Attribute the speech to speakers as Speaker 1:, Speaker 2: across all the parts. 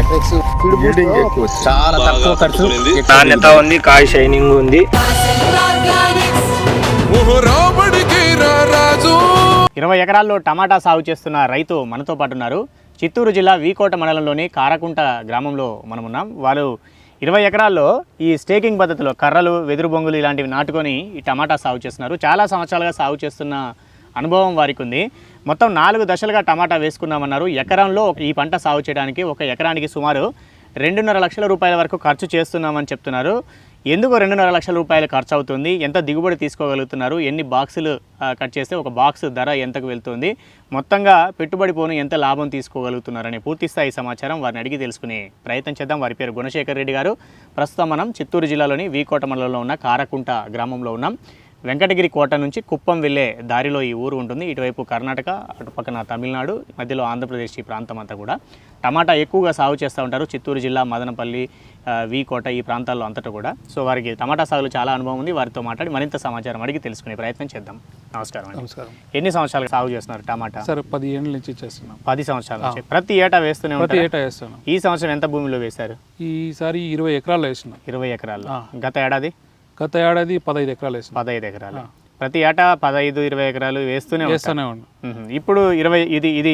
Speaker 1: Matrix.
Speaker 2: చాలా తక్కువ ఖర్చు.
Speaker 3: నాణ్యత ఉంది కాయ షైనింగ్ ఉంది.
Speaker 4: ఇరవై ఎకరాల్లో టమాటా సాగు చేస్తున్న రైతు మనతో పాటు ఉన్నారు చిత్తూరు జిల్లా వీకోట మండలంలోని కారకుంట గ్రామంలో మనం ఉన్నాం. వారు ఇరవై ఎకరాల్లో ఈ స్టేకింగ్ పద్ధతిలో కర్రలు వెదురు బొంగులు ఇలాంటివి నాటుకొని ఈ టమాటా సాగు చేస్తున్నారు. చాలా సంవత్సరాలుగా సాగు చేస్తున్న అనుభవం వారికి ఉంది మొత్తం నాలుగు దశలుగా టమాటా వేసుకున్నామన్నారు ఎకరంలో ఈ పంట సాగు చేయడానికి ఒక ఎకరానికి సుమారు రెండున్నర లక్షల రూపాయల వరకు ఖర్చు చేస్తున్నామని చెప్తున్నారు. ఎందుకు రెండున్నర లక్షల రూపాయలు ఖర్చు అవుతుంది ఎంత దిగుబడి తీసుకోగలుగుతున్నారు? ఎన్ని బాక్సులు కట్ చేస్తే ఒక బాక్స్ ధర ఎంతకు వెళ్తుంది? మొత్తంగా పెట్టుబడి పోను ఎంత లాభం తీసుకోగలుగుతున్నారనే పూర్తి స్థాయి సమాచారం వారిని అడిగి తెలుసుకునే ప్రయత్నం చేద్దాం. వారి పేరు గుణశేఖర్ రెడ్డి గారు. ప్రస్తుతం మనం చిత్తూరు జిల్లాలోని వీకోట మండలంలో ఉన్న కారకుంట గ్రామంలో ఉన్నాం. వెంకటగిరి కోట నుంచి కుప్పం వెళ్ళే దారిలో ఈ ఊరు ఉంటుంది. ఇటువైపు కర్ణాటక అటు పక్కన తమిళనాడు మధ్యలో ఆంధ్రప్రదేశ్ ఈ ప్రాంతం అంతా కూడా. టమాటా ఎక్కువగా సాగు చేస్తూ ఉంటారు చిత్తూరు జిల్లా మదనపల్లి వి కోట ఈ ప్రాంతాల్లో అంతటా కూడా. సో వారికి టమాటా సాగులో చాలా అనుభవం ఉంది. వారితో మాట్లాడి మరింత సమాచారం అడిగి తెలుసుకునే ప్రయత్నం చేద్దాం. నమస్కారం
Speaker 5: నమస్కారం.
Speaker 4: ఎన్ని సంవత్సరాలు సాగు చేస్తున్నారు టమాటా?
Speaker 5: సార్ పది ఏళ్ళ నుంచి చేస్తున్నాం.
Speaker 4: పది సంవత్సరాల నుంచి. ప్రతి ఏటా వేస్తూనే
Speaker 5: ప్రతి ఏటా వేస్తున్నాం.
Speaker 4: ఈ సంవత్సరం ఎంత భూమిలో వేశారు?
Speaker 5: ఈసారి ఇరవై ఎకరాలు వేసినాం
Speaker 4: ఇరవై ఎకరాలు గత ఏడాది?
Speaker 5: గత ఏడాది పదహైదు ఎకరాలు వేసినాం
Speaker 4: పదహైదు ఎకరాలు. ప్రతి ఏటా పదహైదు ఇరవై ఎకరాలు వేస్తూనే
Speaker 5: వేస్తూనే ఉన్నాం.
Speaker 4: ఇప్పుడు ఇరవై ఇది ఇది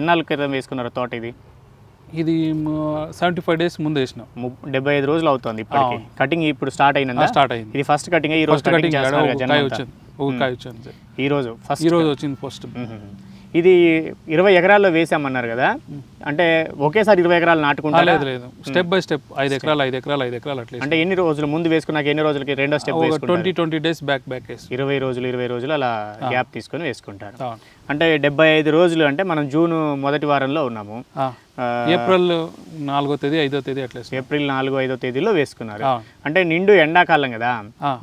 Speaker 4: ఎన్నాళ్ళ క్రితం వేసుకున్నారు తోట ఇది?
Speaker 5: ఇది సెవెంటీ ఫైవ్ డేస్ ముందు వేసినాం.
Speaker 4: డెబ్బై ఐదు రోజులు అవుతుంది ఇప్పటికి. కటింగ్ ఇప్పుడు స్టార్ట్ అయినందా
Speaker 5: స్టార్ట్ అయింది.
Speaker 4: ఇది ఫస్ట్ కటింగ్ ఈ రోజు కటింగ్.
Speaker 5: వచ్చింది.
Speaker 4: ఈ రోజు ఫస్ట్.
Speaker 5: ఈ రోజు వచ్చింది ఫస్ట్.
Speaker 4: ఇది ఇరవై ఎకరాల్లో వేసామన్నారు కదా. అంటే ఒకేసారి ఇరవై ఎకరాలు నాటుకుంటారా?
Speaker 5: లేదు లేదు. స్టెప్ బై స్టెప్ ఐదు ఎకరాలు ఐదు ఎకరాలు ఐదు ఎకరాలు అట్లా
Speaker 4: అంటే ఎన్ని రోజులు ముందు వేసుకున్నాక ఎన్ని రోజులకి రెండో step
Speaker 5: twenty twenty days back back
Speaker 4: ఇరవై రోజులు ఇరవై రోజులు అలా గ్యాప్ తీసుకొని వేసుకుంటారు. అంటే డెబ్బై ఐదు రోజులు అంటే మనం జూన్ మొదటి వారంలో ఉన్నాము.
Speaker 5: ఏప్రిల్ నాలుగో తేదీ ఐదో తేదీ అట్లా.
Speaker 4: ఏప్రిల్ నాలుగో ఐదో తేదీలో వేసుకున్నారు. అంటే నిండు ఎండాకాలం కదా.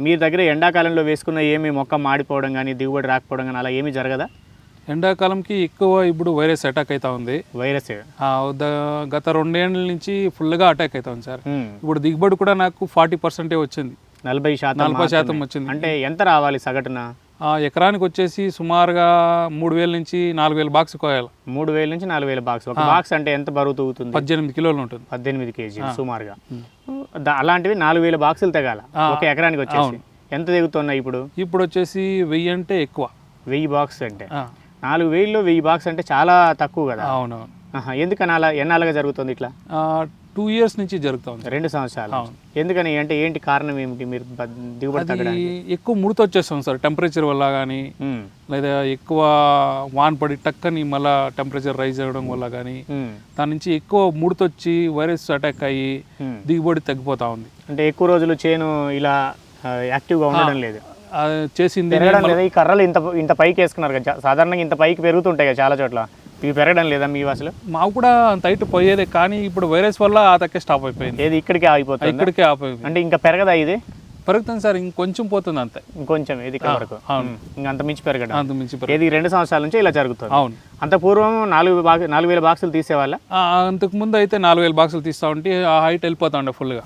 Speaker 4: మీ దగ్గర ఎండాకాలంలో వేసుకున్న ఏమి మొక్క మాడిపోవడం కానీ దిగుబడి రాకపోవడం కానీ అలా ఏమీ జరగదా?
Speaker 5: ఎండాకాలంకి ఎక్కువ ఇప్పుడు వైరస్ అటాక్ అవుతా ఉంది.
Speaker 4: వైరస్.
Speaker 5: గత రెండేళ్ళ నుంచి ఫుల్గా అటాక్ అవుతా ఉంది సార్. ఇప్పుడు దిగుబడి కూడా నాకు ఫార్టీ పర్సెంటే వచ్చింది.
Speaker 4: నలభై శాతం
Speaker 5: నలభై శాతం. వచ్చింది.
Speaker 4: అంటే ఎంత రావాలి సగటున?
Speaker 5: ఆ ఎకరానికి వచ్చేసి సుమారుగా మూడు వేల నుంచి నాలుగు వేల బాక్స్ కోయాలి.
Speaker 4: మూడు వేల నుంచి నాలుగు వేల బాక్స్. ఒక బాక్స్ అంటే ఎంత బరువు తూగుతుంది?
Speaker 5: పద్దెనిమిది కిలోలు ఉంటుంది.
Speaker 4: పద్దెనిమిది కేజీలు సుమారుగా. అలాంటివి నాలుగు వేల బాక్సులు తెగాల. ఒక ఎకరానికి వచ్చేసి. ఎంత తెగుతున్నాయి ఇప్పుడు?
Speaker 5: ఇప్పుడు వచ్చేసి వెయ్యి అంటే ఎక్కువ.
Speaker 4: వెయ్యి బాక్స్ అంటే. నాలుగు వేలలో వెయ్యి బాక్స్ అంటే చాలా తక్కువ కదా. ఆహా, ఎందుకని అలా ఎన్నాళ్ళగా జరుగుతుంది ఇట్లా?
Speaker 5: టూ ఇయర్స్ నుంచి జరుగుతుంది.
Speaker 4: రెండు సంవత్సరాలు ఎందుకని అంటే ఏంటి కారణం ఏమిటి మీరు దిగుబడి
Speaker 5: ఎక్కువ ముడత వచ్చేస్తుంది సార్ టెంపరేచర్ వల్ల కానీ లేదా ఎక్కువ వాన పడి టక్కని మళ్ళా టెంపరేచర్ రైజ్ అవ్వడం వల్ల కానీ దాని నుంచి ఎక్కువ ముడతొచ్చి వైరస్ అటాక్ అయ్యి. దిగుబడి తగ్గిపోతా ఉంది.
Speaker 4: అంటే ఎక్కువ రోజులు చేను ఇలా యాక్టివ్గా ఉండడం లేదు.
Speaker 5: చేసింది
Speaker 4: పెరగడం లేదా? ఈ కర్రలు ఇంత ఇంత పైకి వేసుకున్నారు కదా సాధారణంగా ఇంత పైకి పెరుగుతుంటాయి కదా చాలా చోట్ల. ఇవి పెరగడం లేదా మీ అసలు
Speaker 5: మాకు కూడా అంత హైట్ పోయేదే కానీ ఇప్పుడు వైరస్ వల్ల ఆ తక్కే స్టాప్ అయిపోయింది.
Speaker 4: ఏది ఇక్కడికి ఆగిపోతుంది?
Speaker 5: ఇక్కడికే ఆపోయింది
Speaker 4: అంటే ఇంకా పెరగదా ఇది?
Speaker 5: పెరుగుతుంది సార్ ఇంకొంచెం పోతుంది అంతే.
Speaker 4: ఇంకొంచెం ఇది ఇక్కడ వరకు?
Speaker 5: అవును.
Speaker 4: ఇంకా అంత మించి పెరగడం.
Speaker 5: అంత మించి పెరగదు.
Speaker 4: ఏది రెండు సంవత్సరాల నుంచి ఇలా జరుగుతుంది.
Speaker 5: అవును.
Speaker 4: అంత పూర్వం నాలుగు బాక్ నాలుగు వేల బాక్సులు తీసేవాళ్ళ?
Speaker 5: ఆ, అంతకు ముందు అయితే నాలుగు వేల బాక్సులు తీస్తా ఉంటే ఆ హైట్ వెళ్ళిపోతా ఉండే ఫుల్గా.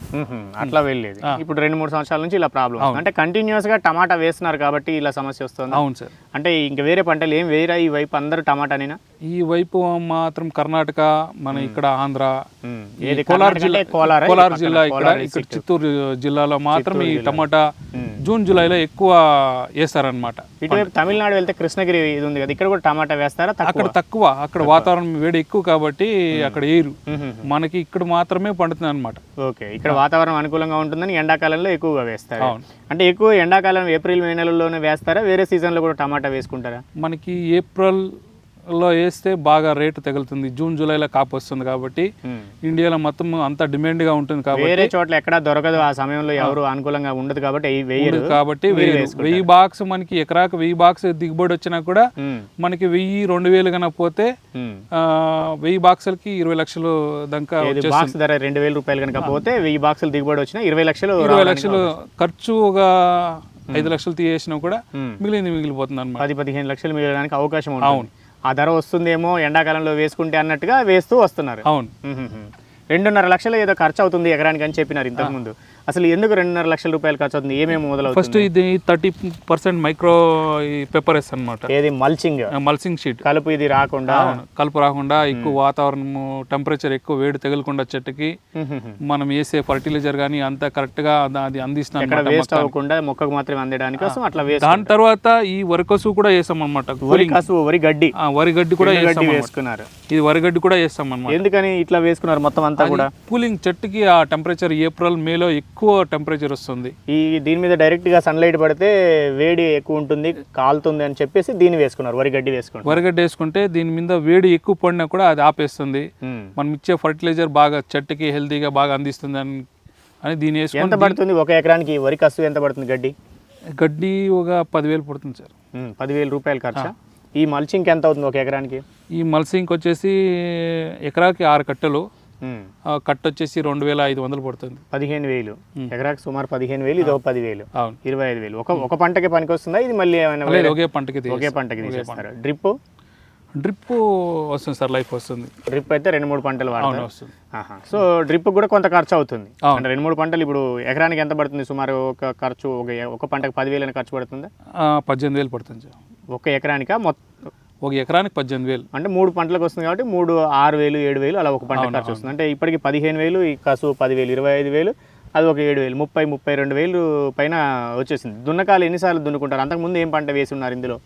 Speaker 4: అట్లా వెళ్ళేది. ఇప్పుడు రెండు మూడు సంవత్సరాల నుంచి ఇలా ప్రాబ్లం అంటే కంటిన్యూస్గా టమాటా వేస్తున్నారు కాబట్టి ఇలా సమస్య వస్తుంది?
Speaker 5: అవును సార్.
Speaker 4: అంటే ఇంకా వేరే పంటలు ఏం వేరా ఈ వైపు అందరూ టమాటానేనా?
Speaker 5: ఈ వైపు మాత్రం కర్ణాటక మన ఇక్కడ ఆంధ్ర కోలార్ జిల్లా
Speaker 4: కోలారా?
Speaker 5: జిల్లా ఇక్కడ ఇక్కడ. చిత్తూరు జిల్లాలో మాత్రం ఈ టమాటా. జూన్ జూలైలో ఎక్కువ వేస్తారన్నమాట
Speaker 4: ఇటువైపు తమిళనాడు వెళ్తే కృష్ణగిరి ఇది ఉంది కదా ఇక్కడ కూడా టమాటా వేస్తారా?
Speaker 5: అక్కడ తక్కువ అక్కడ వాతావరణం వేడి ఎక్కువ కాబట్టి అక్కడ ఏరు. మనకి ఇక్కడ మాత్రమే పండుతుంది అనమాట
Speaker 4: ఓకే ఇక్కడ వాతావరణం అనుకూలంగా ఉంటుందని ఎండాకాలంలో ఎక్కువగా వేస్తారు. అంటే ఎక్కువ ఎండాకాలం ఏప్రిల్ మే నెలల్లోనే వేస్తారా? వేరే సీజన్లో కూడా టమాటా వేసుకుంటారా?
Speaker 5: మనకి ఏప్రిల్ లో వేస్తే బాగా రేటు తగులుతుంది. జూన్ జూలైలో కాపు వస్తుంది కాబట్టి. ఇండియాలో మొత్తం అంత డిమాండ్గా ఉంటుంది కాబట్టి
Speaker 4: వేరే చోట్ల ఎక్కడా దొరకదు. ఆ సమయంలో ఎవరు అనుకూలంగా ఉండదు కాబట్టి వేయరు.
Speaker 5: కాబట్టి వెయ్యి బాక్స్ మనకి ఎకరాకు వెయ్యి బాక్స్ దిగుబడి వచ్చినా కూడా. మనకి వెయ్యి రెండు వేలు కన్నా పోతే వెయ్యి బాక్సులకి ఇరవై లక్షలు దాకా
Speaker 4: బాక్స్ ధర రెండు వేల రూపాయలు కనుక పోతే వెయ్యి బాక్సులు దిగుబడి వచ్చినా ఇరవై లక్షలు
Speaker 5: ఇరవై లక్షలు ఖర్చు ఒక ఐదు లక్షలు తీసేసినా కూడా. మిగిలింది మిగిలిపోతుంది అనమాట
Speaker 4: పది పదిహేను లక్షలు మిగలడానికి అవకాశం ఉంటుంది. ఆ ధర వస్తుందేమో ఎండాకాలంలో వేసుకుంటే అన్నట్టుగా వేస్తూ వస్తున్నారు.
Speaker 5: అవును.
Speaker 4: రెండున్నర లక్షలు ఏదో ఖర్చు అవుతుంది ఎకరానికి అని చెప్పినారు ఇంతకు ముందు. అసలు ఎందుకు రెండున్నర లక్షల రూపాయలు ఖర్చు అవుతుంది? ఏమేమి మొదలవుతుంది?
Speaker 5: ఫస్ట్ ఇది థర్టీ పర్సెంట్ మైక్రో పేపర్ వేస్తాను అనమాట
Speaker 4: ఏది? మల్చింగ్?
Speaker 5: Mulching sheet.
Speaker 4: కలుపు ఇది రాకుండా?
Speaker 5: కలుపు రాకుండా ఎక్కువ వాతావరణము టెంపరేచర్ ఎక్కువ వేడి తగలకుండా చెట్టుకి మనం వేసే ఫర్టిలైజర్ కానీ అంతా కరెక్ట్గా అది అందిస్తున్నాం
Speaker 4: ఎక్కడ
Speaker 5: అన్నమాట
Speaker 4: వేస్ట్ అవ్వకుండా మొక్కకు మాత్రమే అందడానికి కోసం అట్లా
Speaker 5: దాని తర్వాత ఈ వరికసు కూడా వేస్తాం అనమాట
Speaker 4: వరి కసువు వరి గడ్డి.
Speaker 5: వరి గడ్డి కూడా వేస్తాం.
Speaker 4: వేసుకున్నారు.
Speaker 5: ఇది వరి గడ్డి కూడా వేస్తాం అనమాట
Speaker 4: ఎందుకని ఇట్లా వేసుకున్నారు మొత్తం అంతా కూడా?
Speaker 5: కూలింగ్ చెట్టుకి ఆ టెంపరేచర్ ఏప్రిల్ మేలో ఎక్కువ టెంపరేచర్ వస్తుంది.
Speaker 4: ఈ దీని మీద డైరెక్ట్గా సన్లైట్ పడితే వేడి ఎక్కువ ఉంటుంది కాలుతుంది అని చెప్పేసి దీన్ని వేసుకున్నారు వరి గడ్డి వేసుకున్నారు.
Speaker 5: వరిగడ్డ వేసుకుంటే దీని మీద వేడి ఎక్కువ పడినా కూడా అది ఆపేస్తుంది. మనం ఇచ్చే ఫర్టిలైజర్ బాగా చెట్టుకి హెల్తీగా బాగా అందిస్తుంది అని అని
Speaker 4: ఎంత
Speaker 5: వేసుకొని
Speaker 4: పడుతుంది ఒక ఎకరానికి? వరి కసువు ఎంత పడుతుంది గడ్డి?
Speaker 5: గడ్డి ఒక పదివేలు పడుతుంది సార్.
Speaker 4: పదివేల రూపాయలు ఖర్చు? ఈ మల్చింగ్ ఎంత అవుతుంది ఒక ఎకరానికి?
Speaker 5: ఈ మల్సింగ్ వచ్చేసి ఎకరాకి ఆరు కట్టలు. కట్ట వచ్చేసి రెండు వేల ఐదు వందలు పడుతుంది.
Speaker 4: పదిహేను వేలు. ఎకరాకి సుమారు పదిహేను వేలు ఇది ఒక పదివేలు.
Speaker 5: అవును.
Speaker 4: ఇరవై ఐదు వేలు. ఒక ఒక పంటకి పనికి వస్తుందా ఇది మళ్ళీ ఏమైనా
Speaker 5: ఒకే పంటకి
Speaker 4: ఒకే పంటకి తీసేస్తారు. డ్రిప్?
Speaker 5: డ్రిప్ వస్తుంది సార్ లైఫ్ వస్తుంది.
Speaker 4: డ్రిప్ అయితే రెండు మూడు పంటలు వాడతారు.
Speaker 5: వస్తుంది.
Speaker 4: సో డ్రిప్ కూడా కొంత ఖర్చు అవుతుంది. అంటే రెండు మూడు పంటలు ఇప్పుడు ఎకరానికి ఎంత పడుతుంది? సుమారు ఒక ఖర్చు ఒక ఒక పంటకు పదివేలు ఖర్చు పడుతుందా?
Speaker 5: పద్దెనిమిది వేలు పడుతుంది సార్.
Speaker 4: ఒక ఎకరానికా? మొత్తం
Speaker 5: ఒక ఎకరానికి పద్దెనిమిది వేలు.
Speaker 4: అంటే మూడు పంటలకు వస్తుంది కాబట్టి మూడు ఆరు వేలు ఏడు వేలు అలా ఒక పంట ఖర్చు వస్తుంది. అంటే ఇప్పటికి పదిహేను వేలు ఈ కసు పదివేలు ఇరవై ఐదు వేలు అది ఒక ఏడు వేలు ముప్పై ముప్పై రెండు వేలు పైన వచ్చేసింది. దున్నకాలు ఎన్నిసార్లు దున్నుకుంటారు? అంతకుముందు ఏం పంట వేసి ఉన్నారు ఇందులో?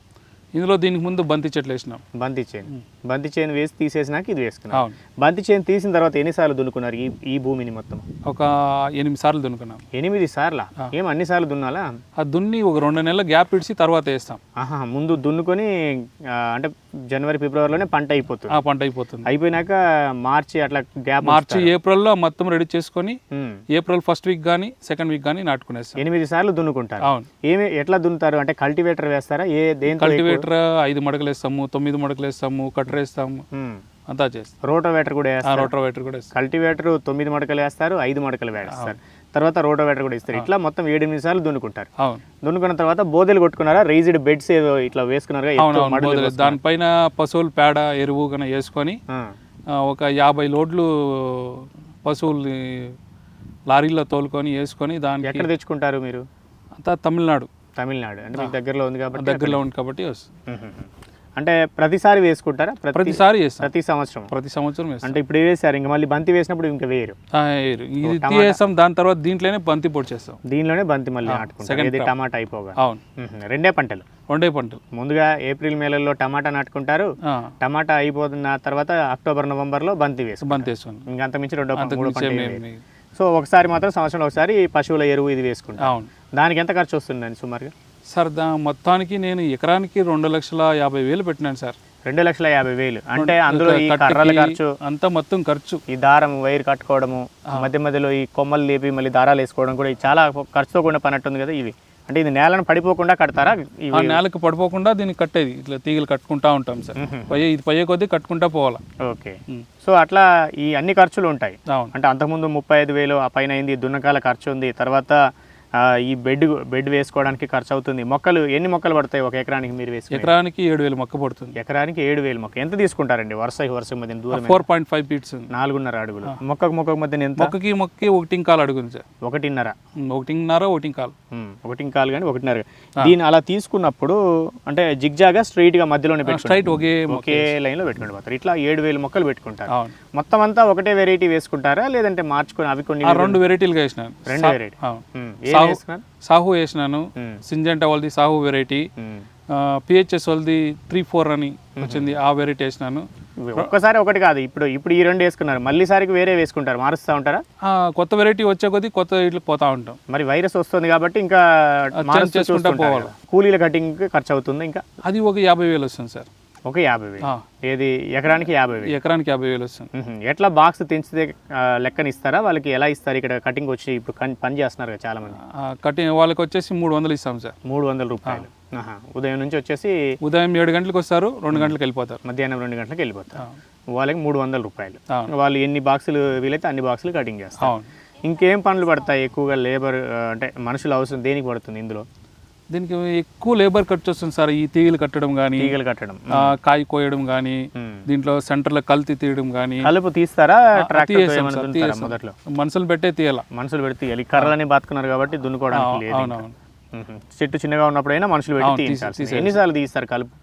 Speaker 5: ఇందులో దీనికి ముందు బంతి చెట్లు వేసినాం.
Speaker 4: బంతి చేను బంతి చేను వేసి తీసేసినాక ఇది వేసుకున్నారు
Speaker 5: అవును.
Speaker 4: బంతి చేను తీసిన తర్వాత ఎన్నిసార్లు దున్నుకున్నారు ఈ ఈ భూమిని మొత్తం?
Speaker 5: ఒక ఎనిమిది సార్లు దున్నుకున్నాం.
Speaker 4: ఎనిమిది సార్లా? ఏం అన్ని సార్లు దున్నాలా?
Speaker 5: ఆ దున్ని ఒక రెండు నెలల గ్యాప్ ఇడిచి తర్వాత వేస్తాం.
Speaker 4: ఆహా ముందు దున్నుకొని అంటే జనవరి ఫిబ్రవరిలోనే పంట అయిపోతుంది.
Speaker 5: ఆ పంట అయిపోతుంది.
Speaker 4: అయిపోయినాక మార్చి అట్లా గ్యాప్
Speaker 5: మార్చి ఏప్రిల్లో మొత్తం రెడీ చేసుకొని. ఏప్రిల్ ఫస్ట్ వీక్ కానీ సెకండ్ వీక్ కానీ నాటుకునేస్తాం.
Speaker 4: ఎనిమిది సార్లు దున్నుకుంటారు.
Speaker 5: అవును.
Speaker 4: ఏమి ఎట్లా దున్నుతారు? అంటే కల్టివేటర్ వేస్తారా? ఏ దేంతో
Speaker 5: కల్టివేటర్ ఐదు మడకలు వేస్తాము తొమ్మిది మడకలు వేస్తాము కట్టర్ వేస్తాము అంతా చేస్తాం.
Speaker 4: రోటోవేటర్ కూడా వేస్తారు.
Speaker 5: రోటోవేటర్ కూడా
Speaker 4: కల్టివేటర్ తొమ్మిది మడకలు వేస్తారు ఐదు మడకలు వేస్తారు. తర్వాత రోటోవేటర్ కూడా ఇస్తారు. ఇట్లా మొత్తం ఏడు సార్లు దున్నుకుంటారు. దున్నుకున్న తర్వాత బోదెలు కొట్టుకున్నారా? రైజ్డ్ బెడ్స్ ఏదో ఇట్లా వేసుకున్నారా.
Speaker 5: దానిపైన పశువుల పేడ ఎరువు కన్నా వేసుకొని ఒక యాభై లోడ్లు పశువుల్ని లారీలో తోలుకొని వేసుకొని దానికి
Speaker 4: ఎక్కడ తెచ్చుకుంటారు మీరు?
Speaker 5: అంతా తమిళనాడు.
Speaker 4: తమిళనాడు. అంటే దగ్గరలో ఉంది కాబట్టి
Speaker 5: దగ్గరలో ఉంది కాబట్టి వస్తుంది.
Speaker 4: అంటే ప్రతిసారి వేసుకుంటారా? ప్రతి
Speaker 5: ప్రతిసారి వేస్తాం
Speaker 4: ప్రతి సంవత్సరం?
Speaker 5: ప్రతి సంవత్సరం వేస్తాం
Speaker 4: అంటే ఇప్పుడు వేసారు ఇంకా మళ్ళీ బంతి వేసినప్పుడు ఇంకా వేయరు.
Speaker 5: ఆ, వేయరు. ఇది తీసేస్తాం దాని తర్వాత దీంట్లోనే బంతి పొడి చేస్తాం.
Speaker 4: దీనిలోనే బంతి మళ్ళీ నాటుకుంటారు ఇది టమాటా అయిపోగా.
Speaker 5: అవును.
Speaker 4: రెండే పంటలు.
Speaker 5: వండే పంటలు.
Speaker 4: ముందుగా ఏప్రిల్ మేలలో టమాటా నాటుకుంటారు. టమాటా అయిపోతున్న తర్వాత అక్టోబర్ నవంబర్లో బంతి వేసు
Speaker 5: బంతి వేస్తాం
Speaker 4: ఇంకా అంత మించి రెండో పంట. సో ఒకసారి మాత్రం సంవత్సరంలో ఒకసారి పశువుల ఎరువు ఇది వేసుకుంటారు
Speaker 5: అవును.
Speaker 4: దానికి ఎంత ఖర్చు వస్తుందండి సుమారుగా?
Speaker 5: సార్ దా మొత్తానికి నేను ఎకరానికి రెండు లక్షల యాభై వేలు పెట్టినాను సార్.
Speaker 4: రెండు లక్షల యాభై వేలు. అంటే అందులో ఈ కర్రల ఖర్చు
Speaker 5: అంతా మొత్తం ఖర్చు.
Speaker 4: ఈ దారం వైర్ కట్టుకోవడము మధ్య మధ్యలో ఈ కొమ్మలు లేపి మళ్ళీ దారాలు వేసుకోవడం కూడా చాలా ఖర్చుతో కూడిన పని అట్టుంది కదా ఇవి. అంటే ఇది నేలను పడిపోకుండా కడతారా
Speaker 5: ఆ నేలకు పడిపోకుండా దీన్ని కట్టేది. ఇట్లా తీగలు కట్టుకుంటా ఉంటాం సార్. పయ్యే ఇది పయ్యే కొద్దీ కట్టుకుంటా పోవాలా.
Speaker 4: ఓకే. సో అట్లా ఈ అన్ని ఖర్చులు ఉంటాయి. అంటే అంతకుముందు ముప్పై ఐదు వేలు ఆ పైన అయింది దున్నకాల ఖర్చు ఉంది. తర్వాత ఈ బెడ్ బెడ్ వేసుకోవడానికి ఖర్చు అవుతుంది మొక్కలు ఎన్ని మొక్కలు పడతాయి ఒక ఎకరానికి మీరు వేసుకుని?
Speaker 5: ఎకరానికి ఏడు వేలు మొక్క పడుతుంది.
Speaker 4: ఎకరానికి ఏడు వేలు మొక్క. ఎంత తీసుకుంటారండి? వరుస వరుస మధ్య దూరం
Speaker 5: ఫోర్ పాయింట్ ఫైవ్ ఫీట్స్
Speaker 4: నాలుగున్నర అడుగులు. మొక్కకు మొక్కకు మధ్య ఎంత?
Speaker 5: మొక్కకి మొక్కకి ఒకటి కాలు అడుగుంది సార్.
Speaker 4: ఒకటిన్నర.
Speaker 5: ఒకటిన్నర ఒకటి కాలు
Speaker 4: ఒకటి కాలు కానీ ఒకటిన్నర. దీన్ని అలా తీసుకున్నప్పుడు అంటే జిగ్జాగా స్ట్రైట్గా మధ్యలోనే పెట్టుకుంటారు.
Speaker 5: స్ట్రైట్ ఒకే
Speaker 4: ఒకే లైన్లో పెట్టుకుంటూ పోతారు. ఇట్లా ఏడు వేలు మొక్కలు పెట్టుకుంటారు. మొత్తం అంతా ఒకటే వెరైటీ వేసుకుంటారా? లేదంటే మార్చుకొని అవి కొన్ని
Speaker 5: రెండు వెరైటీలుగా వేసినాను.
Speaker 4: రెండు వెరైటీ
Speaker 5: సాహు వేసినాను.
Speaker 4: ఉమ్,
Speaker 5: సింజంటా వాళ్ళది సాహు వెరైటీ. పిహెచ్ఎస్ వాళ్ళది త్రీ ఫోర్ అని వచ్చింది. ఆ వెరైటీ వేసినాను.
Speaker 4: ఒక్కసారి ఒకటి కాదు. ఇప్పుడు ఇప్పుడు ఈ రెండు వేసుకున్నారు. మళ్ళీ సారికి వేరే వేసుకుంటారు. మారుస్తూ ఉంటారా?
Speaker 5: కొత్త వెరైటీ వచ్చే కొద్దీ కొత్త ఇట్లా పోతా ఉంటాం.
Speaker 4: మరి వైరస్ వస్తుంది కాబట్టి ఇంకా
Speaker 5: చేసుకుంటా పోవాలి.
Speaker 4: కూలీల కటింగ్ ఖర్చు అవుతుంది ఇంకా?
Speaker 5: అది ఒక యాభై వేలు వస్తుంది సార్
Speaker 4: ఒక యాభై వేలు. ఏది? ఎకరానికి యాభై వేలు.
Speaker 5: ఎకరానికి యాభై వేలు వస్తుంది.
Speaker 4: ఎట్లా బాక్స్ తెంచితే లెక్కన ఇస్తారా? వాళ్ళకి ఎలా ఇస్తారు? ఇక్కడ కటింగ్ వచ్చి ఇప్పుడు పని చేస్తున్నారు కదా చాలా మంది
Speaker 5: ఆ, కట్టి వాళ్ళకి వచ్చేసి మూడు వందలు ఇస్తాం సార్.
Speaker 4: మూడు వందల రూపాయలు. ఉదయం నుంచి వచ్చేసి
Speaker 5: ఉదయం ఏడు గంటలకు వస్తారు రెండు గంటలకు వెళ్ళిపోతారు.
Speaker 4: మధ్యాహ్నం రెండు గంటలకు వెళ్ళిపోతారు. వాళ్ళకి మూడు వందల రూపాయలు. వాళ్ళు ఎన్ని బాక్సులు వీలైతే అన్ని బాక్సులు కటింగ్ చేస్తారు. ఇంకేం పనులు పడతాయి? ఎక్కువగా లేబర్ అంటే మనుషులు అవసరం దేనికి పడుతుంది ఇందులో?
Speaker 5: దీనికి ఎక్కువ లేబర్ ఖర్చు వస్తుంది సార్ ఈ తీగలు కట్టడం కానీ
Speaker 4: తీగలు కట్టడం.
Speaker 5: కాయ కోయడం కానీ. దీంట్లో సెంటర్లో కల్తీ తీయడం కానీ
Speaker 4: కలుపు తీస్తారా? మొదట్లో?
Speaker 5: మనుషులు పెట్టే తీయాల.
Speaker 4: మనుషులు పెడితే తీయాలి. కర్రలని బతుకున్నారు కాబట్టి దున్నుకోవడానికి.
Speaker 5: అవునవును.
Speaker 4: చెట్టు చిన్నగా ఉన్నప్పుడైనా మనుషులు పెట్టి ఎన్నిసార్లు తీస్తారు కలుపు?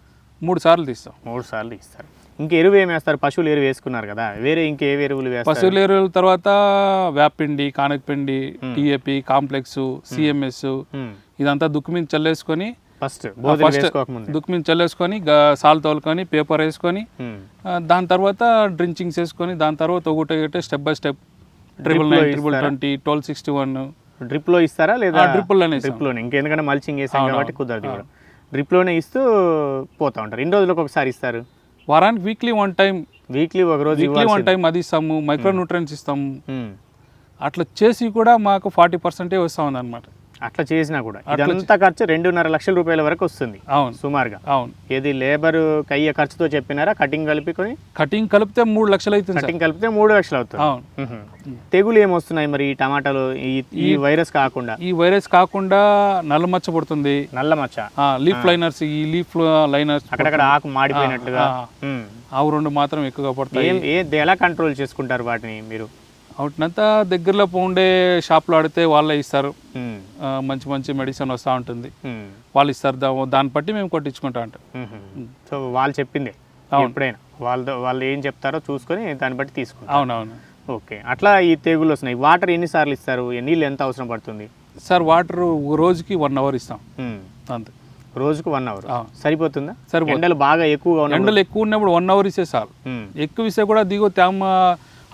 Speaker 5: మూడు సార్లు తీస్తాం.
Speaker 4: మూడు సార్లు తీస్తారు. ఇంక ఎరువు ఏమి వేస్తారు? పశువులు ఎరువు వేసుకున్నారు కదా. వేరే ఇంకే ఎరువులు వేస్తారు?
Speaker 5: పశువుల ఎరువుల తర్వాత వేపిండి కానకపిండి టీఏపి కాంప్లెక్స్ సిఎంఎస్. ఇదంతా దుక్కు మీద చల్లేసుకొని
Speaker 4: ఫస్ట్ వేసుకోకముందు
Speaker 5: దుక్కు మీద చల్లేసుకొని సాల్ తోలుకొని పేపర్ వేసుకొని దాని తర్వాత డ్రించింగ్స్ వేసుకొని దాని తర్వాత ఒకటి step by step triple nine triple twenty twelve sixty one.
Speaker 4: డ్రిప్లో ఇస్తారా లేదా
Speaker 5: డ్రిప్పుల్లోనే
Speaker 4: డ్రిప్లోనే ఇంకెందుకంటే మల్చింగ్ వేసాం కాబట్టి కుదరదు డ్రిప్లోనే ఇస్తూ పోతా ఉంటారు. ఎన్ని రోజులకు ఒకసారి ఇస్తారు?
Speaker 5: వారానికి వీక్లీ వన్ టైం.
Speaker 4: వీక్లీ ఒక రోజు
Speaker 5: వీక్లీ వన్ టైం అది ఇస్తాము. మైక్రో న్యూట్రియన్స్ ఇస్తాము. అట్లా చేసి కూడా మాకు ఫార్టీ పర్సెంటే వస్తూ ఉంది అనమాట
Speaker 4: అట్లా చేసినా కూడా. ఇదంతా ఖర్చు రెండున్నర లక్షల రూపాయల వరకు వస్తుంది
Speaker 5: అవును.
Speaker 4: సుమారుగా.
Speaker 5: అవును.
Speaker 4: ఏది లేబర్ కయ్య ఖర్చుతో చెప్పినారా? కటింగ్ కలుపుకొని
Speaker 5: కటింగ్ కలిపితే మూడు లక్షలు అవుతుంది
Speaker 4: కటింగ్ కలిపితే మూడు లక్షలు అవుతుంది.
Speaker 5: అవును.
Speaker 4: తెగులు ఏమొస్తున్నాయి మరి ఈ టమాటాలు? ఈ వైరస్ కాకుండా.
Speaker 5: ఈ వైరస్ కాకుండా నల్ల మచ్చ పడుతుంది.
Speaker 4: నల్ల మచ్చ.
Speaker 5: లీఫ్ లైనర్స్ ఈ లీఫ్ లైనర్స్
Speaker 4: అక్కడక్కడ ఆకు మాడిపోయినట్లుగా. ఉమ్.
Speaker 5: అవి రెండు మాత్రం ఎక్కువగా పడతాయి.
Speaker 4: ఏ ఎలా కంట్రోల్ చేసుకుంటారు వాటిని మీరు?
Speaker 5: వాటినంతా దగ్గరలో ఉండే షాప్లో ఆడితే వాళ్ళే ఇస్తారు. మంచి మంచి మెడిసిన్ వస్తూ ఉంటుంది. వాళ్ళు ఇస్తారు దాన్ని బట్టి మేము కొట్టించుకుంటా ఉంటాం.
Speaker 4: సో వాళ్ళు చెప్పిందే ఎప్పుడైనా. వాళ్ళతో వాళ్ళు ఏం చెప్తారో చూసుకొని దాన్ని బట్టి తీసుకుంటారు
Speaker 5: అవునవును.
Speaker 4: ఓకే. అట్లా ఈ తెగులు వస్తున్నాయి. వాటర్ ఎన్నిసార్లు ఇస్తారు? నీళ్ళు ఎంత అవసరం పడుతుంది?
Speaker 5: సార్ వాటర్ రోజుకి వన్ అవర్ ఇస్తాం. అంతే.
Speaker 4: రోజుకు వన్ అవర్. సరిపోతుందా?
Speaker 5: సరిపోతుంది.
Speaker 4: ఎండలు బాగా ఎక్కువగా ఉన్నాయి
Speaker 5: ఎండలు ఎక్కువ ఉన్నప్పుడు వన్ అవర్ ఇస్తే చాలు. ఎక్కువ ఇస్తే కూడా దిగు తేమ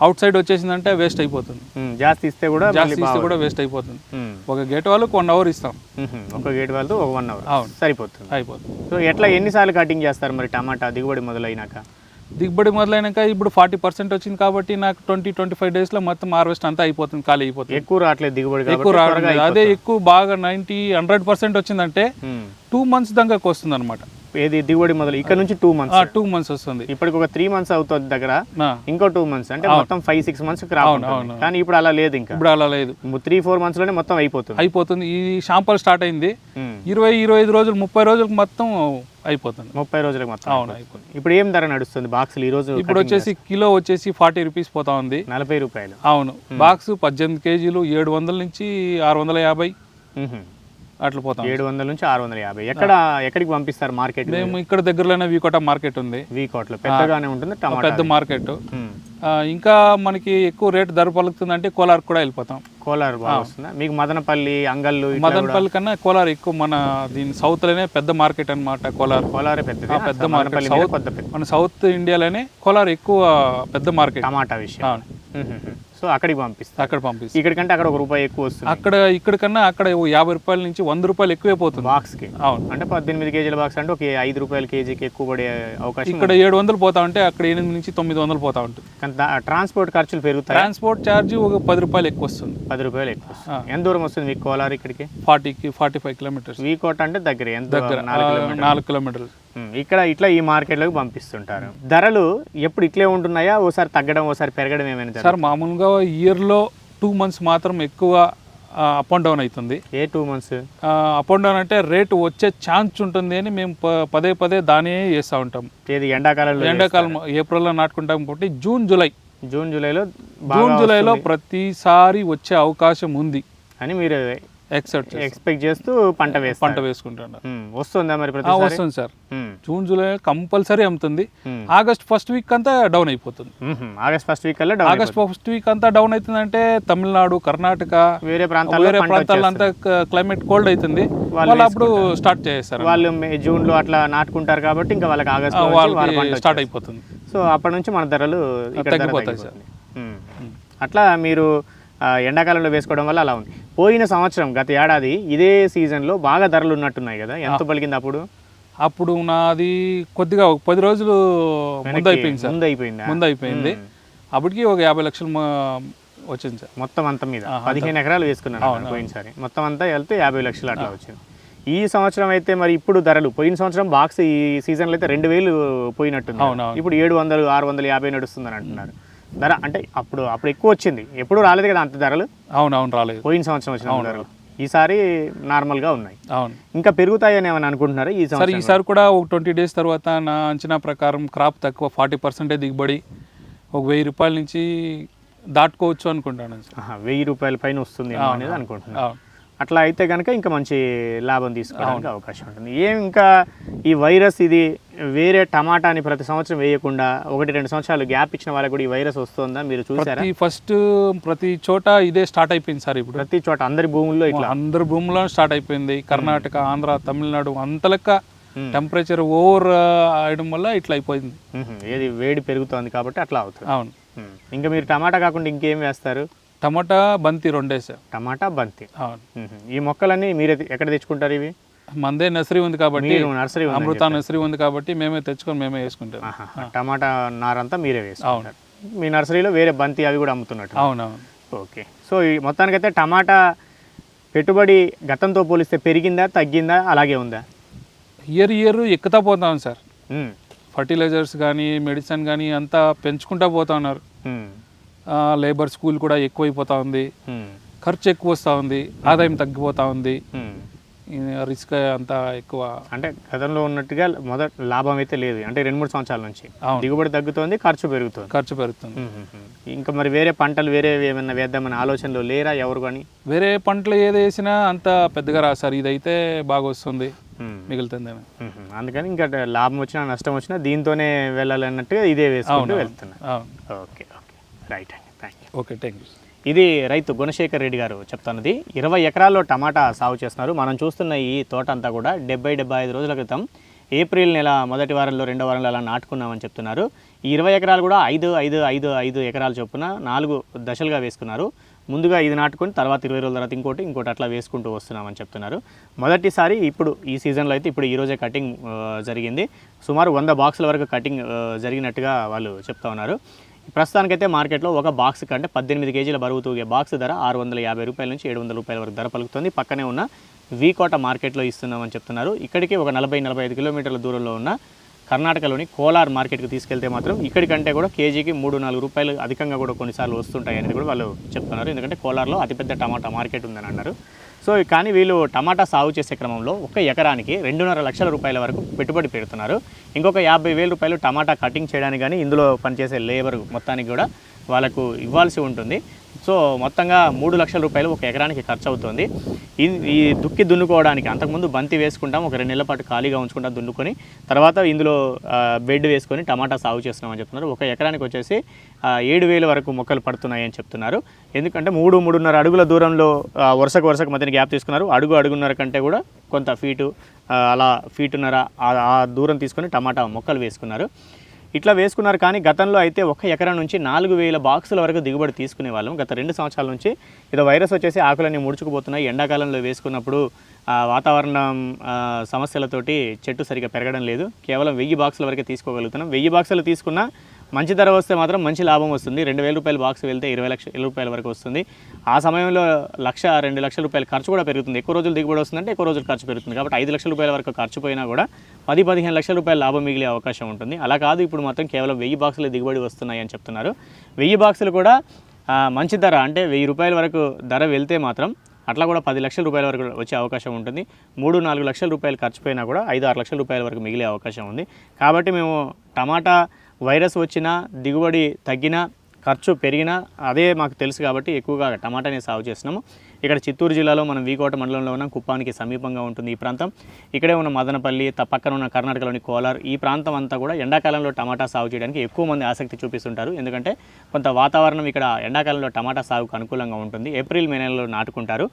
Speaker 5: అవుట్ సైడ్ వచ్చేసిందంటే వేస్ట్ అయిపోతుంది.
Speaker 4: జాస్తి ఇస్తే కూడా
Speaker 5: జాస్తి ఇస్తే కూడా వేస్ట్ అయిపోతుంది. ఒక గేట్ వాళ్ళకి వన్ అవర్ ఇస్తాం.
Speaker 4: ఒక గేట్ వాళ్ళతో ఒక వన్ అవర్
Speaker 5: అవును.
Speaker 4: సరిపోతుంది.
Speaker 5: అయిపోతుంది.
Speaker 4: సో ఎట్లా ఎన్నిసార్లు కటింగ్ చేస్తారు మరి టమాటా దిగుబడి మొదలైనాక?
Speaker 5: దిగుబడి మొదలైనాక ఇప్పుడు ఫార్టీ పర్సెంట్ వచ్చింది కాబట్టి నాకు ట్వంటీ ట్వంటీ ఫైవ్ డేస్లో మొత్తం హార్వెస్ట్ అంతా అయిపోతుంది ఖాళీ అయిపోతుంది.
Speaker 4: ఎక్కువ రావట్లేదు దిగుబడి
Speaker 5: ఎక్కువ
Speaker 4: కాబట్టి
Speaker 5: రావడం లేదు. అదే ఎక్కువ బాగా నైంటీ హండ్రెడ్ పర్సెంట్ వచ్చిందంటే. టూ మంత్స్ దాకా వస్తుంది అనమాట
Speaker 4: ఏది దిగుబడి మొదలు ఇక్కడ నుంచి టూ మంత్స్
Speaker 5: టూ మంత్స్ వస్తుంది.
Speaker 4: ఇప్పటికి ఒక త్రీ మంత్స్ అవుతుంది దగ్గర. ఇంకో టూ మంత్స్ అంటే మొత్తం ఫైవ్ సిక్స్ మంత్స్ కానీ ఇప్పుడు అలా లేదు ఇంకా.
Speaker 5: ఇప్పుడు అలా లేదు.
Speaker 4: త్రీ ఫోర్ మంత్స్లోనే మొత్తం అయిపోతుంది.
Speaker 5: అయిపోతుంది. ఈ షాంపల్ స్టార్ట్ అయింది. ఇరవై ఇరవై ఐదు రోజులు ముప్పై రోజులకు మొత్తం అయిపోతుంది.
Speaker 4: ముప్పై రోజులకు మొత్తం
Speaker 5: అవును అయిపోతుంది.
Speaker 4: ఇప్పుడు ఏం ధర నడుస్తుంది బాక్సులు ఈ రోజు
Speaker 5: ఇప్పుడు వచ్చేసి కిలో వచ్చేసి ఫార్టీ రూపీస్ పోతా ఉంది.
Speaker 4: నలభై రూపాయలు.
Speaker 5: అవును. బాక్స్ పద్దెనిమిది కేజీలు ఏడు వందల నుంచి ఆరు వందల యాభై. అట్లా పోతాం
Speaker 4: ఏడు వందల నుంచి ఆరు వందల యాభై. ఎక్కడ ఎక్కడికి పంపిస్తారు మార్కెట్?
Speaker 5: మేము ఇక్కడ దగ్గరలోనే వీకోట మార్కెట్ ఉంది.
Speaker 4: వీకోట్లో పెద్దగానే ఉంటుంది
Speaker 5: పెద్ద మార్కెట్. ఇంకా మనకి ఎక్కువ రేట్ ధర పలుకుతుందంటే కోలార్ కూడా వెళ్ళిపోతాం.
Speaker 4: కోలార్ బాగా వస్తుందా? మీకు మదనపల్లి ఇట్లా
Speaker 5: మదనపల్లి కన్నా కోలార్ ఎక్కువ మన దీని సౌత్లోనే పెద్ద మార్కెట్ అన్నమాట కోలార్.
Speaker 4: కోలారే పెద్దది.
Speaker 5: పెద్ద మార్కెట్. సౌత్
Speaker 4: పెద్ద పెద్ద.
Speaker 5: మన సౌత్ ఇండియాలోనే కోలార్ ఎక్కువ పెద్ద మార్కెట్.
Speaker 4: టమాటా విషయం. సో అక్కడికి పంపిస్తారు
Speaker 5: అక్కడ పంపిస్తాం.
Speaker 4: ఇక్కడికంటే అక్కడ ఒక రూపాయి ఎక్కువ వస్తుంది.
Speaker 5: అక్కడ ఇక్కడ కన్నా అక్కడ యాభై రూపాయల నుంచి వంద రూపాయలు ఎక్కువే పోతుంది.
Speaker 4: బాక్స్కి.
Speaker 5: అవును.
Speaker 4: అంటే పద్దెనిమిది కేజీల బాక్స్ అంటే ఒక ఐదు రూపాయల కేజీకి ఎక్కువ పడే అవకాశం
Speaker 5: ఇక్కడ ఏడు వందలు పోతా ఉంటే అక్కడ ఎనిమిది నుంచి తొమ్మిది వందలు పోతా ఉంటుంది.
Speaker 4: కానీ ట్రాన్స్పోర్ట్ ఖర్చులు పెరుగుతాయి?
Speaker 5: ట్రాన్స్పోర్ట్ ఛార్జ్ ఒక పది రూపాయలు ఎక్కువ వస్తుంది.
Speaker 4: పది రూపాయలు ఎక్కువ వస్తుంది. ఎంత దూరం వస్తుంది మీకు కోలార్ ఇక్కడికి?
Speaker 5: ఫార్టీకి ఫార్టీ ఫైవ్ కిలోమీటర్స్.
Speaker 4: వీకోట అంటే దగ్గర. ఎంత
Speaker 5: దగ్గర?
Speaker 4: నాలుగు కిలోమీటర్లు. ఇక్కడ ఇట్లా ఈ మార్కెట్లోకి పంపిస్తుంటారు. ధరలు ఎప్పుడు ఇట్లే ఉంటున్నాయా? ఓసారి తగ్గడం ఓసారి పెరగడం ఏమైనా?
Speaker 5: సార్ మామూలుగా ఇయర్లో టూ మంత్స్ మాత్రం ఎక్కువ అప్ అండ్ డౌన్ అవుతుంది.
Speaker 4: ఏ two months?
Speaker 5: Up and down అంటే రేటు వచ్చే ఛాన్స్ ఉంటుంది అని మేము పదే పదే దానే చేస్తూ ఉంటాం.
Speaker 4: ఏది ఎండాకాలంలో
Speaker 5: ఎండాకాలం ఏప్రిల్లో నాటుకుంటాం కాబట్టి జూన్ జూలై.
Speaker 4: జూన్ జూలైలో
Speaker 5: జూన్ జూలైలో ప్రతిసారి వచ్చే అవకాశం ఉంది.
Speaker 4: అని మీరు ఎక్స్పెక్ట్ చేస్తూ. పంట వేస్తారు.
Speaker 5: పంట వేసుకుంటాను
Speaker 4: వస్తుందా మరి
Speaker 5: వస్తుంది సార్. జూన్ జూలై కంపల్సరీ అమ్ముతుంది. ఆగస్ట్ ఫస్ట్ వీక్ అంతా డౌన్ అయిపోతుంది.
Speaker 4: August first week down
Speaker 5: August first week అంతా డౌన్ అవుతుందంటే తమిళనాడు కర్ణాటక
Speaker 4: వేరే ప్రాంతాల్లో
Speaker 5: వేరే ప్రాంతాల్లో అంతా క్లైమేట్ కోల్డ్ అవుతుంది వాళ్ళు అప్పుడు స్టార్ట్ చేస్తారు
Speaker 4: వాళ్ళు జూన్లో అట్లా నాటుకుంటారు కాబట్టి ఇంకా వాళ్ళకి ఆగస్ట్
Speaker 5: వాళ్ళకి స్టార్ట్ అయిపోతుంది.
Speaker 4: సో అప్పటి నుంచి మన ధరలు
Speaker 5: తగ్గిపోతాయి సార్.
Speaker 4: అట్లా మీరు ఎండాకాలంలో వేసుకోవడం వల్ల అలా ఉంది. పోయిన సంవత్సరం గత ఏడాది ఇదే సీజన్లో బాగా ధరలు ఉన్నట్టున్నాయి కదా? ఎంత పలికింది అప్పుడు?
Speaker 5: అప్పుడు నాది కొద్దిగా ఒక పది రోజులు ముందు అయిపోయింది సార్.
Speaker 4: ముందు అయిపోయిందా
Speaker 5: ముందు అయిపోయింది అప్పటికి ఒక యాభై లక్షలు వచ్చింది సార్.
Speaker 4: మొత్తం అంతా మీద. పదిహేను ఎకరాలు వేసుకున్నాను పోయినసారి. మొత్తం అంతా వెళ్తే యాభై లక్షలు అట్లా వచ్చింది. ఈ సంవత్సరం అయితే మరి ఇప్పుడు ధరలు పోయిన సంవత్సరం బాక్స్ ఈ సీజన్లో అయితే రెండు వేలు పోయినట్టుంది. ఇప్పుడు ఏడు వందలు ఆరు వందలు యాభై నడుస్తుందని అంటున్నారు. ధర అంటే అప్పుడు అప్పుడు ఎక్కువ వచ్చింది. ఎప్పుడు రాలేదు కదా అంత ధరలు?
Speaker 5: అవును అవును రాలేదు.
Speaker 4: పోయిన సంవత్సరం వచ్చిన ధరలు. ఈసారి నార్మల్గా ఉన్నాయి.
Speaker 5: అవును.
Speaker 4: ఇంకా పెరుగుతాయని ఏమైనా అనుకుంటున్నారా ఈ
Speaker 5: సరే ఈసారి కూడా ఒక ట్వంటీ డేస్ తర్వాత నా అంచనా ప్రకారం క్రాప్ తక్కువ ఫార్టీ పర్సెంటే దిగుబడి. ఒక వెయ్యి రూపాయల నుంచి దాటుకోవచ్చు అనుకుంటాను
Speaker 4: వెయ్యి రూపాయల పైన వస్తుంది అనేది అనుకుంటున్నాను. అట్లా అయితే కనుక ఇంకా మంచి లాభం తీసుకోవడానికి అవకాశం ఉంటుంది. ఏం ఇంకా ఈ వైరస్ ఇది వేరే టమాటాని ప్రతి సంవత్సరం వేయకుండా ఒకటి రెండు సంవత్సరాలు గ్యాప్ ఇచ్చిన వాళ్ళకి కూడా ఈ వైరస్ వస్తుందా? మీరు చూసారా?
Speaker 5: ఫస్ట్ ప్రతి చోట ఇదే స్టార్ట్ అయిపోయింది సార్ ఇప్పుడు.
Speaker 4: ప్రతి చోట అందరి భూముల్లో ఇట్లా.
Speaker 5: అందరు భూముల్లో స్టార్ట్ అయిపోయింది. కర్ణాటక ఆంధ్ర తమిళనాడు అంత లెక్క
Speaker 4: Hmm.
Speaker 5: టెంపరేచర్ ఓవర్ అవడం వల్ల ఇట్లా అయిపోయింది.
Speaker 4: ఏది వేడి పెరుగుతోంది కాబట్టి అట్లా అవుతుంది.
Speaker 5: అవును.
Speaker 4: ఇంకా మీరు టమాటా కాకుండా ఇంకేం వేస్తారు?
Speaker 5: టమాటా బంతి రెండే సార్.
Speaker 4: టమాటా బంతి. ఈ మొక్కలన్నీ మీరే ఎక్కడ తెచ్చుకుంటారు ఇవి?
Speaker 5: మందే నర్సరీ ఉంది కాబట్టి
Speaker 4: నర్సరీ
Speaker 5: అమృత నర్సరీ ఉంది కాబట్టి మేమే తెచ్చుకొని మేమే వేసుకుంటాం.
Speaker 4: టమాటా నారంతా మీరే వేసుకుంటారు. మీ నర్సరీలో వేరే బంతి అవి కూడా అమ్ముతున్నట్టు.
Speaker 5: అవునవును.
Speaker 4: ఓకే. సో ఈ మొత్తానికైతే టమాటా పెట్టుబడి గతంతో పోలిస్తే పెరిగిందా తగ్గిందా అలాగే ఉందా?
Speaker 5: ఇయర్ ఇయర్ ఎక్కుతా పోతాం సార్. ఫర్టిలైజర్స్ కానీ మెడిసిన్ కానీ అంతా పెంచుకుంటా పోతా ఉన్నారు. లేబర్ స్కూల్ కూడా ఎక్కువైపోతా ఉంది. ఖర్చు ఎక్కువ వస్తూ ఉంది. ఆదాయం తగ్గిపోతా ఉంది. రిస్క్ అంతా ఎక్కువ.
Speaker 4: అంటే గతంలో ఉన్నట్టుగా మొదట లాభం అయితే లేదు. అంటే రెండు మూడు సంవత్సరాల నుంచి. దిగుబడి తగ్గుతోంది ఖర్చు పెరుగుతోంది.
Speaker 5: ఖర్చు పెరుగుతుంది.
Speaker 4: ఇంకా మరి వేరే పంటలు వేరే ఏమైనా వేద్దామని ఆలోచనలో లేరా ఎవరు కానీ?
Speaker 5: వేరే పంటలు ఏది వేసినా అంత పెద్దగా రా సార్. ఇదైతే బాగా వస్తుంది. మిగులుతుంది.
Speaker 4: అందుకని ఇంకా లాభం వచ్చినా నష్టం వచ్చినా దీంతోనే వెళ్ళాలన్నట్టుగా ఇదే వేసుకుంటూ వెళ్తున్నా. ఓకే. రైట్ అండి thank you
Speaker 5: okay thank you
Speaker 4: ఇది రైతు గుణశేఖర్ రెడ్డి గారు చెప్తున్నది ఇరవై ఎకరాల్లో టమాటా సాగు చేస్తున్నారు. మనం చూస్తున్న ఈ తోట అంతా కూడా డెబ్బై డెబ్బై ఐదు రోజుల క్రితం ఏప్రిల్ నెల మొదటి వారంలో రెండో వారంలో అలా నాటుకున్నామని చెప్తున్నారు. ఈ ఇరవై ఎకరాలు కూడా ఐదు ఐదు ఐదు ఐదు ఎకరాల చొప్పున నాలుగు దశలుగా వేసుకున్నారు. ముందుగా ఇది నాటుకొని తర్వాత ఇరవై రోజుల తర్వాత ఇంకోటి ఇంకోటి అట్లా వేసుకుంటూ వస్తున్నామని చెప్తున్నారు. మొదటిసారి ఇప్పుడు ఈ సీజన్లో అయితే ఇప్పుడు ఈ రోజే కటింగ్ జరిగింది. సుమారు వంద బాక్సుల వరకు కటింగ్ జరిగినట్టుగా వాళ్ళు చెప్తా ఉన్నారు. ప్రస్తుతానికైతే మార్కెట్లో ఒక బాక్స్ కంటే పద్దెనిమిది కేజీల బరువు తూగే బాక్స్ ధర ఆరు వందల యాభై రూపాయల నుంచి ఏడు వందల రూపాయల వరకు ధర పలుకుతుంది. పక్కనే ఉన్న వీకోట మార్కెట్లో ఇస్తున్నామని చెప్తున్నారు. ఇక్కడికి ఒక నలభై నలభై ఐదు కిలోమీటర్ల దూరంలో ఉన్న కర్ణాటకలోని కోలార్ మార్కెట్కి తీసుకెళ్తే మాత్రం ఇక్కడికంటే కూడా కేజీకి మూడు నాలుగు రూపాయలు అధికంగా కూడా కొన్నిసార్లు వస్తుంటాయి అనేది కూడా వాళ్ళు చెప్తున్నారు. ఎందుకంటే కోలార్లో అతిపెద్ద టమాటా మార్కెట్ ఉందని అన్నారు. సో కానీ వీళ్ళు టమాటా సాగు చేసే క్రమంలో ఒక ఎకరానికి రెండున్నర లక్షల రూపాయల వరకు పెట్టుబడి పెడుతున్నారు. ఇంకొక యాభై వేల రూపాయలు టమాటా కటింగ్ చేయడానికి కానీ ఇందులో పనిచేసే లేబర్ మొత్తానికి కూడా వాళ్ళకు ఇవ్వాల్సి ఉంటుంది. సో మొత్తంగా మూడు లక్షల రూపాయలు ఒక ఎకరానికి ఖర్చు అవుతుంది ఈ దుక్కి దున్నుకోవడానికి అంతకుముందు బంతి వేసుకుంటాం ఒక రెండు నెలల పాటు ఖాళీగా ఉంచుకుంటాం దున్నుకొని తర్వాత ఇందులో బెడ్ వేసుకొని టమాటా సాగు చేస్తున్నామని చెప్తున్నారు. ఒక ఎకరానికి వచ్చేసి ఏడు వేల వరకు మొక్కలు పడుతున్నాయని చెప్తున్నారు. ఎందుకంటే మూడు మూడున్నర అడుగుల దూరంలో వరుసకు వరుసకు మధ్యన గ్యాప్ తీసుకున్నారు. అడుగు అడుగున్నర కంటే కూడా కొంత ఫీటు అలా ఫీటున్నర ఆ దూరం తీసుకొని టమాటా మొక్కలు వేసుకున్నారు. ఇట్లా వేసుకున్నారు కానీ గతంలో అయితే ఒక ఎకరం నుంచి నాలుగు వేల బాక్సుల వరకు దిగుబడి తీసుకునే వాళ్ళం. గత రెండు సంవత్సరాల నుంచి ఏదో వైరస్ వచ్చేసి ఆకులన్నీ ముడుచుకుపోతున్నాయి. ఎండాకాలంలో వేసుకున్నప్పుడు వాతావరణం సమస్యలతోటి చెట్టు సరిగా పెరగడం లేదు. కేవలం వెయ్యి బాక్సుల వరకే తీసుకోగలుగుతున్నాం. వెయ్యి బాక్సులు తీసుకున్నా మంచి ధర వస్తే మాత్రం మంచి లాభం వస్తుంది. రెండు వేల రూపాయల బాక్స్ వెళ్తే ఇరవై లక్షల రూపాయల వరకు వస్తుంది. ఆ సమయంలో లక్ష రెండు లక్షల రూపాయల ఖర్చు కూడా పెరుగుతుంది. ఎక్కువ రోజులు దిగుబడి వస్తుందంటే ఎక్కువ రోజులు ఖర్చు పెరుగుతుంది. కాబట్టి ఐదు లక్షల రూపాయల వరకు ఖర్చు పోయినా కూడా పది పదిహేను లక్షల రూపాయల లాభం మిగిలే అవకాశం ఉంటుంది. అలా కాదు ఇప్పుడు మాత్రం కేవలం వెయ్యి బాక్సులు దిగుబడి వస్తున్నాయి అని చెప్తున్నారు. వెయ్యి బాక్సులు కూడా మంచి ధర అంటే వెయ్యి రూపాయల వరకు ధర వెళ్తే మాత్రం అట్లా కూడా పది లక్షల రూపాయల వరకు వచ్చే అవకాశం ఉంటుంది. మూడు నాలుగు లక్షల రూపాయలు ఖర్చు పోయినా కూడా ఐదు ఆరు లక్షల రూపాయల వరకు మిగిలే అవకాశం ఉంది. కాబట్టి మేము టమాటా వైరస్ వచ్చినా దిగుబడి తగ్గినా ఖర్చు పెరిగినా అదే మాకు తెలుసు కాబట్టి ఎక్కువగా టమాటానే సాగు చేస్తున్నాము. ఇక్కడ చిత్తూరు జిల్లాలో మనం వీకోట మండలంలో ఉన్న. కుప్పానికి సమీపంగా ఉంటుంది ఈ ప్రాంతం. ఇక్కడే ఉన్న మదనపల్లి పక్కన ఉన్న కర్ణాటకలోని కోలార్ ఈ ప్రాంతం అంతా కూడా ఎండాకాలంలో టమాటా సాగు చేయడానికి ఎక్కువ మంది ఆసక్తి చూపిస్తుంటారు. ఎందుకంటే కొంత వాతావరణం ఇక్కడ ఎండాకాలంలో టమాటా సాగుకు అనుకూలంగా ఉంటుంది. ఏప్రిల్ మే నెలలో నాటుకుంటారు.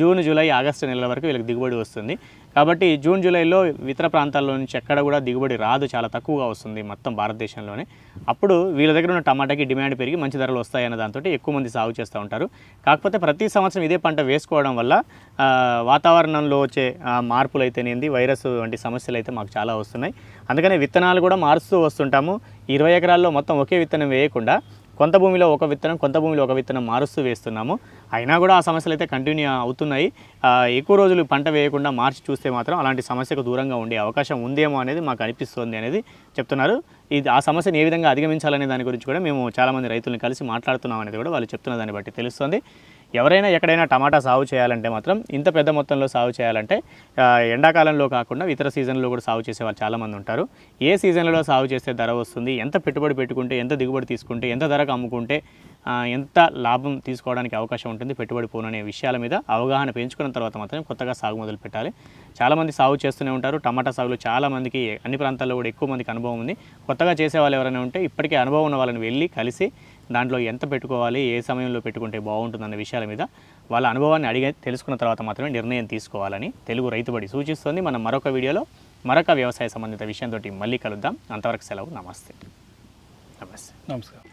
Speaker 4: జూన్ జూలై ఆగస్టు నెలల వరకు వీళ్ళకి దిగుబడి వస్తుంది. కాబట్టి జూన్ జూలైలో ఇతర ప్రాంతాల్లో నుంచి ఎక్కడ కూడా దిగుబడి రాదు చాలా తక్కువగా వస్తుంది మొత్తం భారతదేశంలోనే. అప్పుడు వీళ్ళ దగ్గర ఉన్న టమాటాకి డిమాండ్ పెరిగి మంచి ధరలు వస్తాయన్న దాంతో ఎక్కువ మంది సాగు చేస్తూ ఉంటారు. కాకపోతే ప్రతి సంవత్సరం ఇదే పంట వేసుకోవడం వల్ల వాతావరణంలో వచ్చే మార్పులు అయితేనేది వైరస్ వంటి సమస్యలు అయితే మాకు చాలా వస్తున్నాయి. అందుకనే విత్తనాలు కూడా మారుస్తూ వస్తుంటాము. ఇరవై ఎకరాల్లో మొత్తం ఒకే విత్తనం వేయకుండా కొంత భూమిలో ఒక విత్తనం కొంత భూమిలో ఒక విత్తనం మారుస్తూ వేస్తున్నాము. అయినా కూడా ఆ సమస్యలు అయితే కంటిన్యూ అవుతున్నాయి. ఎక్కువ రోజులు పంట వేయకుండా మార్చి చూస్తే మాత్రం అలాంటి సమస్యకు దూరంగా ఉండే అవకాశం ఉందేమో అనేది మాకు అనిపిస్తుంది అనేది చెప్తున్నారు. ఇది ఆ సమస్యను ఏ విధంగా అధిగమించాలనే దాని గురించి కూడా మేము చాలామంది రైతులను కలిసి మాట్లాడుతున్నాం అనేది కూడా వాళ్ళు చెప్తున్న దాన్ని బట్టి తెలుస్తుంది. ఎవరైనా ఎక్కడైనా టమాటా సాగు చేయాలంటే మాత్రం ఇంత పెద్ద మొత్తంలో సాగు చేయాలంటే ఎండాకాలంలో కాకుండా ఇతర సీజన్లో కూడా సాగు చేసే వాళ్ళు చాలామంది ఉంటారు. ఏ సీజన్లలో సాగు చేస్తే ధర వస్తుంది ఎంత పెట్టుబడి పెట్టుకుంటే ఎంత దిగుబడి తీసుకుంటే ఎంత ధరకు అమ్ముకుంటే ఎంత లాభం తీసుకోవడానికి అవకాశం ఉంటుంది పెట్టుబడి పోననే విషయాల మీద అవగాహన పెంచుకున్న తర్వాత మాత్రం కొత్తగా సాగు మొదలు పెట్టాలి. చాలామంది సాగు చేస్తూనే ఉంటారు టమాటా సాగులో చాలామందికి అన్ని ప్రాంతాల్లో కూడా ఎక్కువ మందికి అనుభవం ఉంది. కొత్తగా చేసే వాళ్ళు ఎవరైనా ఉంటే ఇప్పటికే అనుభవం ఉన్న వాళ్ళని వెళ్ళి కలిసి దాంట్లో ఎంత పెట్టుకోవాలి ఏ సమయంలో పెట్టుకుంటే బాగుంటుందన్న విషయాల మీద వాళ్ళ అనుభవాన్ని అడిగి తెలుసుకున్న తర్వాత మాత్రమే నిర్ణయం తీసుకోవాలని తెలుగు రైతుబడి సూచిస్తుంది. మనం మరొక వీడియోలో మరొక వ్యవసాయ సంబంధిత విషయంతో మళ్ళీ కలుద్దాం. అంతవరకు సెలవు. నమస్తే. నమస్తే.
Speaker 5: నమస్కారం.